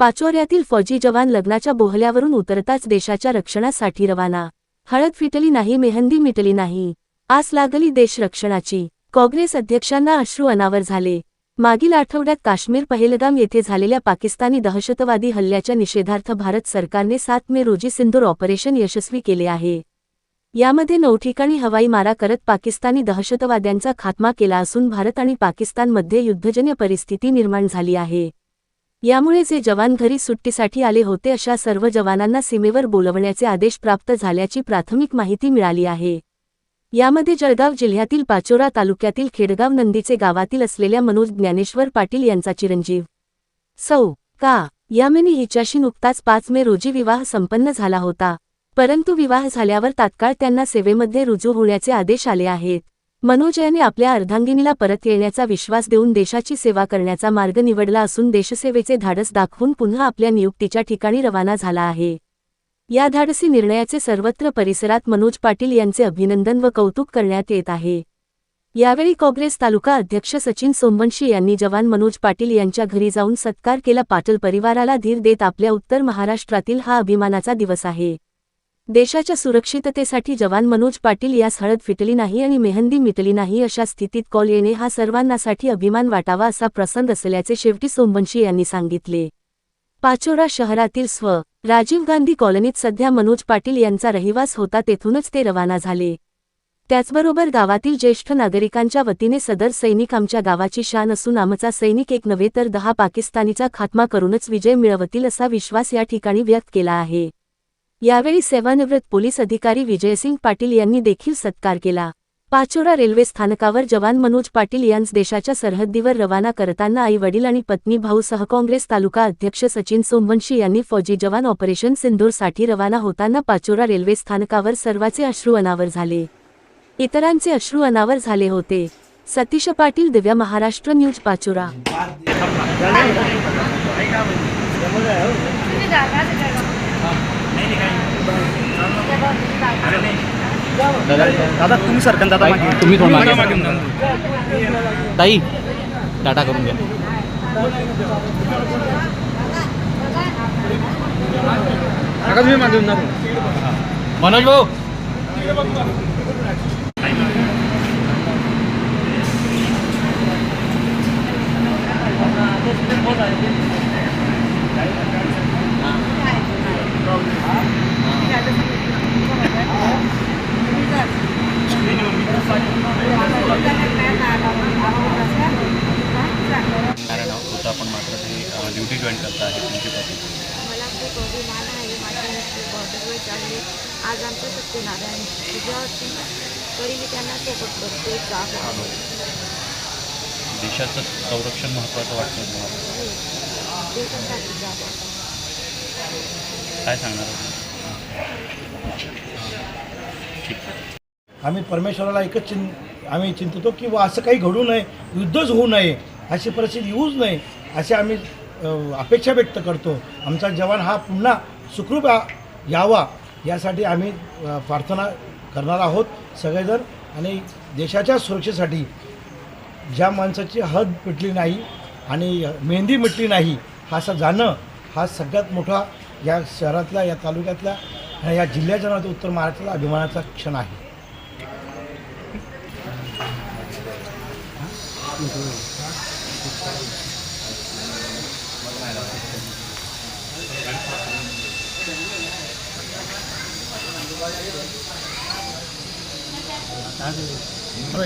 पाचोऱ्यातील फौजी जवान लग्नाच्या बोहल्यावरून उतरताच देशाच्या रक्षणासाठी रवाना. हळद फिटली नाही मेहंदी मिटली नाही. आस लागली देश रक्षणाची. काँग्रेस अध्यक्षांना अश्रू अनावर झाले. मागील आठवड्यात काश्मीर पहेलगाम येथे झालेल्या पाकिस्तानी दहशतवादी हल्ल्याच्या निषेधार्थ भारत सरकारने सात मे रोजी सिंदूर ऑपरेशन यशस्वी केले आहे. यामध्ये नऊ ठिकाणी हवाई मारा करत पाकिस्तानी दहशतवाद्यांचा खात्मा केला असून भारत आणि पाकिस्तानमध्ये युद्धजन्य परिस्थिती निर्माण झाली आहे. यामुळे जे जवान घरी सुट्टीसाठी आले होते अशा सर्व जवानांना सीमेवर बोलवण्याचे आदेश प्राप्त झाल्याची प्राथमिक माहिती मिळाली आहे. यामध्ये जळगाव जिल्ह्यातील पाचोरा तालुक्यातील खेडगाव नंदीचे गावातील असलेल्या मनोज ज्ञानेश्वर पाटील यांचा चिरंजीव. सौ का यामिनी हिच्याशी नुकताच पाच मे रोजी विवाह संपन्न झाला होता. परंतु विवाह झाल्यावर तात्काळ त्यांना सेवेमध्ये रुजू होण्याचे आदेश आले आहेत. मनोजयाने आपल्या अर्धांगिनीला परत येण्याचा विश्वास देऊन देशाची सेवा करण्याचा मार्ग निवडला असून देशसेवेचे धाडस दाखवून पुन्हा आपल्या नियुक्तीच्या ठिकाणी रवाना झाला आहे. या धाडसी निर्णयाचे सर्वत्र परिसरात मनोज पाटील यांचे अभिनंदन व कौतुक करण्यात येत आहे. यावेळी काँग्रेस तालुका अध्यक्ष सचिन सोमवंशी यांनी जवान मनोज पाटील यांच्या घरी जाऊन सत्कार केला. पाटील परिवाराला धीर देत आपल्या उत्तर महाराष्ट्रातील हा अभिमानाचा दिवस आहे. देशाच्या सुरक्षिततेसाठी जवान मनोज पाटील यास हळद फिटली नाही आणि मेहंदी मिटली नाही अशा स्थितीत कॉल येणे हा सर्वांनासाठी अभिमान वाटावा असा प्रसंग असल्याचे शेवटी सोमवंशी यांनी सांगितले. पाचोरा शहरातील स्व. राजीव गांधी कॉलनीत सध्या मनोज पाटील यांचा रहिवास होता तेथूनच ते रवाना झाले. त्याचबरोबर गावातील ज्येष्ठ नागरिकांच्या वतीने सदर सैनिक आमच्या गावाची शान असून आमचा सैनिक एक नव्हे तर दहा पाकिस्तानीचा खात्मा करूनच विजय मिळवतील असा विश्वास या ठिकाणी व्यक्त केला आहे. यावेळी सेवानिवृत्त पोलीस अधिकारी विजयसिंग पाटील यांनी देखील सत्कार केला. पाचोरा रेल्वे स्थानकावर जवान मनोज पाटील यांस देशाच्या सरहद्दीवर रवाना करताना आई वडील आणि पत्नी भाऊ सह काँग्रेस तालुका अध्यक्ष सचिन सोमवंशी यांनी फौजी जवान ऑपरेशन सिंदूरसाठी रवाना होताना पाचोरा रेल्वे स्थानकावर सर्वाचे अश्रू अनावर झाले. इतरांचे अश्रू अनावर झाले होते. सतीश पाटील दिव्या महाराष्ट्र न्यूज पाचोरा. दादा तुम्ही सरकन दादा मागे. तुम्ही थोडं मागे. ताई टाटा करून घ्या. मनोज भाऊ. जॉईन करता आहे तुमची पत्नी मला खूप अभिमान आहे. माझी मुलगी बॉर्डरवर चालली. आज आमचं सत्यनारायण तुझ्यावरती तरी मी त्यांना सोबत करते जागा देशाचं संरक्षण महत्त्वाचं वाटतं तुम्हाला? देशासाठी जागा काय सांगणार होतं? ठीक आहे? आम्ही परमेश्वराला एकच चिं आम्ही चिंततो की बुवा असं काही घडू नये. युद्धच होऊ नये. अशी परिस्थिती येऊच नये. अशी आम्ही अपेक्षा व्यक्त करतो. आमचा जवान हा पुन्हा सुखरूप यावा यासाठी आम्ही प्रार्थना करणार आहोत सगळेजण. आणि देशाच्या सुरक्षेसाठी ज्या माणसाची हद मिटली नाही आणि मेहंदी मिटली नाही हा असं जाणं हा सगळ्यात मोठा या शहरातल्या या तालुक्यातल्या आणि या जिल्ह्याच्या नव्हे उत्तर महाराष्ट्राला अभिमानाचा क्षण आहे Thank आहे.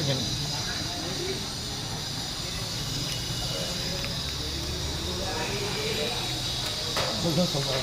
की नाही? दोघं समोर.